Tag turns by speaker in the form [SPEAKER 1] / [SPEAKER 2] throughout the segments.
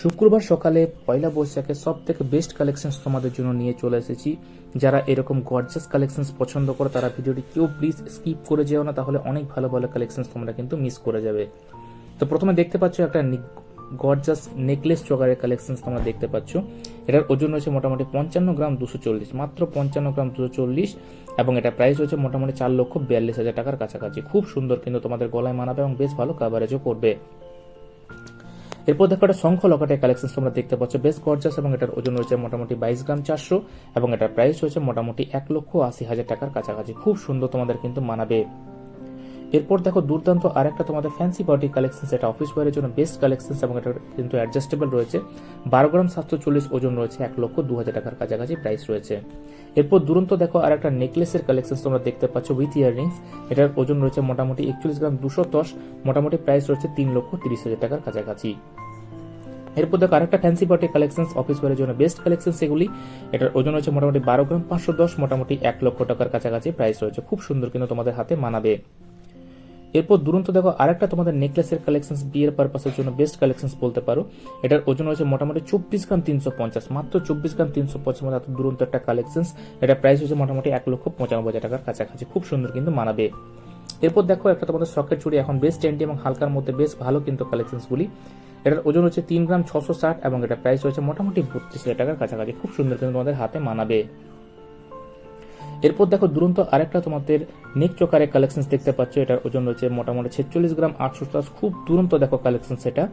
[SPEAKER 1] শুক্রবার সকালে পয়লা বৈশাখে সব থেকে বেস্ট কালেকশনস তোমাদের জন্য নিয়ে চলে এসেছি। যারা এরকম গর্জাস কালেকশনস পছন্দ করো, তারা ভিডিওটি কেউ প্লিজ স্কিপ করে যেও না, তাহলে অনেক ভালো ভালো কালেকশনস তোমরা কিন্তু মিস করে যাবে। তো প্রথমে দেখতে পাচ্ছ একটা গর্জাস নেকলেস চোকারের কালেকশন তোমরা দেখতে পাচ্ছ। এটার ওজন রয়েছে মোটামুটি পঞ্চান্ন গ্রাম দুশো চল্লিশ, মাত্র পঞ্চান্ন গ্রাম দুশো চল্লিশ এবং এটা প্রাইস হচ্ছে মোটামুটি চার লক্ষ বিয়াল্লিশ হাজার টাকার কাছাকাছি। খুব সুন্দর কিন্তু তোমাদের গলায় মানাবে এবং বেশ ভালো কাভারেজও করবে। এরপর দেখো একটা শঙ্খ লকেটের কালেকশন তোমরা দেখতে পাচ্ছ। বেশ গর্জাস এবং এটার ওজন রয়েছে মোটামুটি বাইশ গ্রাম চারশো এবং এটার প্রাইস রয়েছে মোটামুটি এক লক্ষ আশি হাজার টাকার কাছাকাছি। খুব সুন্দর তোমাদের কিন্তু মানাবে। এরপর দেখো দুর্দান্ত আরেকটা তোমাদের ফ্যান্সি বডি কালেকশন এটা অফিস ওয়ারের জন্য বেস্ট কালেকশন এবং এটা কিন্তু অ্যাডজাস্টেবল রয়েছে। বারো গ্রাম সাতশো চল্লিশ ওজন রয়েছে, এক লক্ষ দু হাজার টাকার কাছাকাছি প্রাইস রয়েছে। এরপর দুরন্ত দেখো আর একটা নেকলেসের কালেকশন তোমরা দেখতে পাচ্ছ উইথ ইয়াররিংস এটার ওজন রয়েছে মোটামুটি একচল্লিশ গ্রাম দুশো দশ, মোটামুটি প্রাইস রয়েছে তিন লক্ষ তিরিশ হাজার টাকার কাছাকাছি। এরপর দেখো আরেকটা ফ্যান্সি বটে কালেকশন অফিস ওয়ারের জন্য বেস্ট কালেকশন সেগুলি এটার ওজন হচ্ছে মোটামুটি বারো গ্রাম পাঁচশো দশ, মোটামুটি এক লক্ষ টাকার কাছাকাছি প্রাইস রয়েছে। খুব সুন্দর কিন্তু তোমাদের হাতে মানাবে। এরপর দুরন্ত দেখো, আরেকটা তোমাদের নেকলেসের কালেকশন বিয়ের পারপাসের জন্য বেস্ট কালেকশন বলতে পারো। এটার ওজন হচ্ছে মোটামুটি চব্বিশ গ্রাম তিনশো পঞ্চাশ, মাত্র চব্বিশ গ্রাম তিনশো পঞ্চাশ মধ্যে এত দুরন্ত একটা কালেকশন এটা প্রাইস হচ্ছে মোটামুটি এক লক্ষ পঁচানব্বই হাজার টাকার কাছাকাছি। খুব সুন্দর কিন্তু মানাবে। এরপর দেখো, একটা তোমাদের শখের চুড়ি এখন বেস্ট ট্রেন্ডি এবং হালকার মধ্যে বেশ ভালো কিন্তু কালেকশনসগুলি এটার ওজন হচ্ছে তিন গ্রাম ছশো ষাট এবং এটা প্রাইস হচ্ছে মোটামুটি বত্রিশ হাজার টাকার কাছাকাছি। খুব সুন্দর কিন্তু তোমাদের হাতে মানাবে। এরপর দেখো দুরন্ত আরেকটা তোমাদের নেক চোকারের কালেকশন দেখতে পাচ্ছ, এটার ওজন রয়েছে মোটামুটি ছেচল্লিশ গ্রাম আটশো প্লাস খুব দুরন্ত দেখো কালেকশন সেটা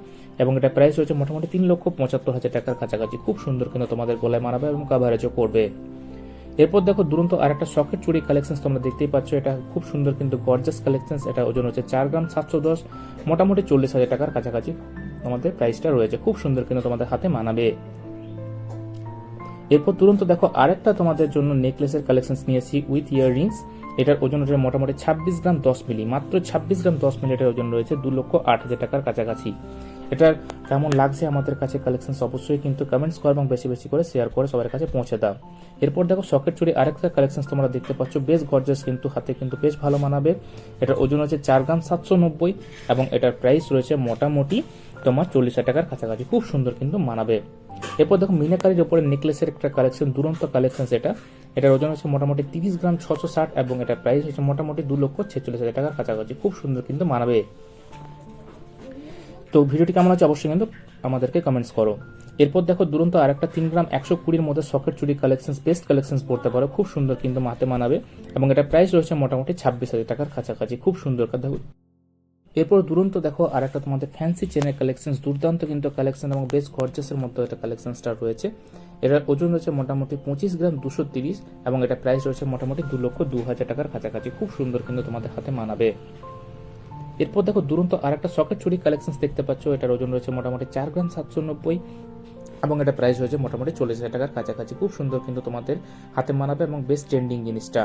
[SPEAKER 1] এবং এটা প্রাইস রয়েছে মোটামুটি তিন লক্ষ পঁচাত্তর হাজার টাকার কাছাকাছি। খুব সুন্দর কিন্তু তোমাদের গলায় মানাবে এবং কাভারেজও করবে। এরপর দেখো দুরন্ত আরেকটা শখের চুড়ি কালেকশন তোমরা দেখতেই পাচ্ছ, এটা খুব সুন্দর কিন্তু গর্জাস কালেকশন এটা ওজন হচ্ছে চার গ্রাম সাতশো দশ, মোটামুটি চল্লিশ হাজার টাকার কাছাকাছি তোমাদের প্রাইসটা রয়েছে। খুব সুন্দর কিন্তু তোমাদের হাতে মানাবে। এরপর তুরন্ত দেখো, আরেকটা তোমাদের জন্য নেকলেসের কালেকশন নিয়েছি উইথ ইয়াররিংস এটার ওজন রয়েছে মোটামুটি ছাব্বিশ গ্রাম দশ মিলি, মাত্র ছাব্বিশ গ্রাম দশ মিলি এটার ওজন রয়েছে দু লক্ষ আট হাজার টাকার কাছাকাছি। এটার কেমন লাগছে আমাদের কাছে কালেকশন অবশ্যই কিন্তু কমেন্টস করো এবং বেশি বেশি করে শেয়ার করে সবার কাছে পৌঁছে দাও। এরপর দেখো সকেট চুরি আরেকটা কালেকশন তোমরা দেখতে পাচ্ছ, বেশ গর্জাস কিন্তু হাতে কিন্তু বেশ ভালো মানাবে। এটার ওজন হচ্ছে চার গ্রাম সাতশো নব্বই এবং এটার প্রাইস রয়েছে মোটামুটি তোমার চল্লিশ হাজার টাকার কাছাকাছি, খুব সুন্দর কিন্তু মানাবে। এরপর দেখো মিনাকারির ওপরে নেকলেসের একটা কালেকশন দুরন্ত কালেকশন এটা এটার ওজন হচ্ছে মোটামুটি তিরিশ গ্রাম ছশো ষাট এবং এটার প্রাইস হচ্ছে মোটামুটি দু লক্ষ ছেচল্লিশ হাজার টাকার কাছাকাছি। খুব সুন্দর কিন্তু মানাবে। তো ভিডিওটি কেমন আছে অবশ্যই কিন্তু আমাদেরকে কমেন্টস করো। এরপর দেখো দুরন্ত আরেকটা তিন গ্রাম একশো কুড়ির মধ্যে সকেট চুরি কালেকশন বেস্ট কালেকশন পড়তে পারো। খুব সুন্দর কিন্তু মাতে মানাবে এবং এটা প্রাইস রয়েছে মোটামুটি ছাব্বিশ হাজার টাকার কাছাকাছি। খুব সুন্দর দেখো এরপর দুরন্ত দেখো, আর একটা তোমাদের ফ্যান্সি চেনের কালেকশন দুর্দান্ত কিন্তু কালেকশন এবং বেশ গর্জাসের মধ্যে কালেকশন স্টার রয়েছে। এটার ওজন রয়েছে মোটামুটি পঁচিশ গ্রাম দুশো তিরিশ এবং এটা প্রাইস রয়েছে মোটামুটি দু লক্ষ দু হাজার টাকার কাছাকাছি। খুব সুন্দর কিন্তু তোমাদের হাতে মানাবে। এরপর দেখো দুরন্ত আর একটা সকেট চুরি কালেকশন দেখতে পাচ্ছ। এটার ওজন রয়েছে মোটামুটি চার গ্রাম সাতশো নব্বই এবং এটা প্রাইস রয়েছে মোটামুটি চল্লিশ হাজার টাকার কাছাকাছি। খুব সুন্দর কিন্তু তোমাদের হাতে মানাবে এবং বেশ ট্রেন্ডিং জিনিসটা।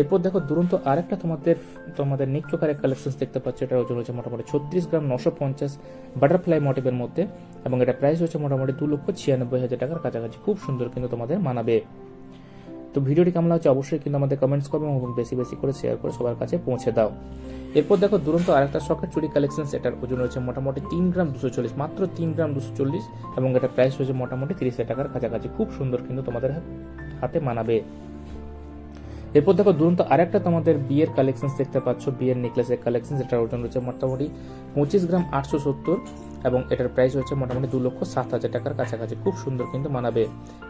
[SPEAKER 1] এরপর দেখো দুরন্ত আরেকটা তোমাদের তোমাদের নিক চোখারের কালেকশন দেখতে পাচ্ছ, এটার ওজন হচ্ছে মোটামুটি ছত্রিশ গ্রাম নশো পঞ্চাশ বাটারফ্লাই মোটিভের মধ্যে, এবং এটা প্রাইস হচ্ছে মোটামুটি দু লক্ষ ছিয়ানব্বই হাজার টাকার কাছাকাছি। খুব সুন্দর কিন্তু তোমাদের মানাবে। তো ভিডিওটি কেমন লাগছে অবশ্যই কিন্তু আমাদের কমেন্টস করবে এবং বেশি বেশি করে শেয়ার করে সবার কাছে পৌঁছে দাও। এরপর দেখো দুরন্ত আরেকটা শখের চুরি কালেকশন এটার ওজন রয়েছে মোটামুটি তিন গ্রাম দুশো চল্লিশ, মাত্র তিন গ্রাম দুশো চল্লিশ, এবং এটা প্রাইস রয়েছে মোটামুটি তিরিশ হাজার টাকার কাছাকাছি। খুব সুন্দর কিন্তু তোমাদের হাতে মানাবে। এরপর দেখো দুরন্ত আরেকটা তোমাদের বিয়ের কালেকশন দেখতে পাচ্ছ, বিয়ের নেকলেসের কালেকশন যেটার ওজন রয়েছে মোটামুটি পঁচিশ গ্রাম আটশো সত্তর এবং এটার প্রাইস হচ্ছে মোটামুটি দু লক্ষ সাত হাজার টাকার কাছাকাছি। খুব সুন্দর কিন্তু মানাবে।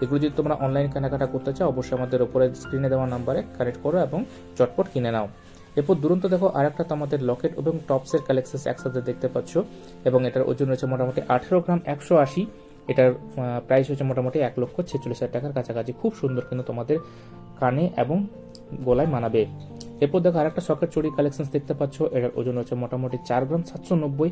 [SPEAKER 1] এগুলো যদি তোমরা অনলাইন কেনাকাটা করতে চাও, অবশ্যই আমাদের ওপরে স্ক্রিনে দেওয়া নাম্বারে কানেক্ট করো এবং চটপট কিনে নাও। এরপর দুরন্ত দেখো আরেকটা তোমাদের লকেট এবং টপসের কালেকশন একসাথে দেখতে পাচ্ছ এবং এটার ওজন রয়েছে মোটামুটি আঠেরো গ্রাম একশো আশি। এটার প্রাইস হচ্ছে মোটামুটি এক লক্ষ ছেচল্লিশ হাজার টাকার কাছাকাছি। খুব সুন্দর কিন্তু তোমাদের কানে এবং গলায় মানাবে। এরপর দেখো আরেকটা সকেট চুরি কালেকশন দেখতে পাচ্ছ। এটার ওজন হচ্ছে মোটামুটি চার গ্রাম সাতশো নব্বই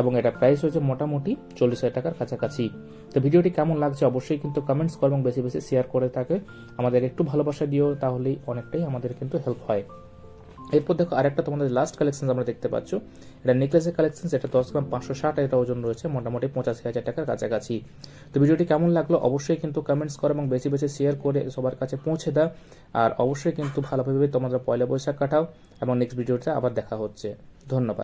[SPEAKER 1] এবং এটা প্রাইস হয়েছে মোটামুটি চল্লিশ হাজার টাকার কাছাকাছি। তো ভিডিওটি কেমন লাগছে অবশ্যই কিন্তু কমেন্টস করো এবং বেশি বেশি শেয়ার করে থাকে। আমাদের একটু ভালোবাসা দিও, তাহলেই অনেকটাই আমাদের কিন্তু হেল্প হয়। এরপর দেখো আরেকটা তোমাদের লাস্ট কালেকশন আমরা দেখতে পাচ্ছ। এটা নেকলেসের কালেকশন এটা দশ গ্রাম পাঁচশো ষাট এটা ওজন রয়েছে, মোটামুটি পঁচাশি হাজার টাকার কাছাকাছি। তো ভিডিওটি কেমন লাগল অবশ্যই কিন্তু কমেন্টস করো এবং বেশি বেশি শেয়ার করে সবার কাছে পৌঁছে দাও। আর অবশ্যই কিন্তু ভালোভাবে তোমাদের পয়লা বৈশাখ কাটাও এবং নেক্সট ভিডিওতে আবার দেখা হচ্ছে। ধন্যবাদ।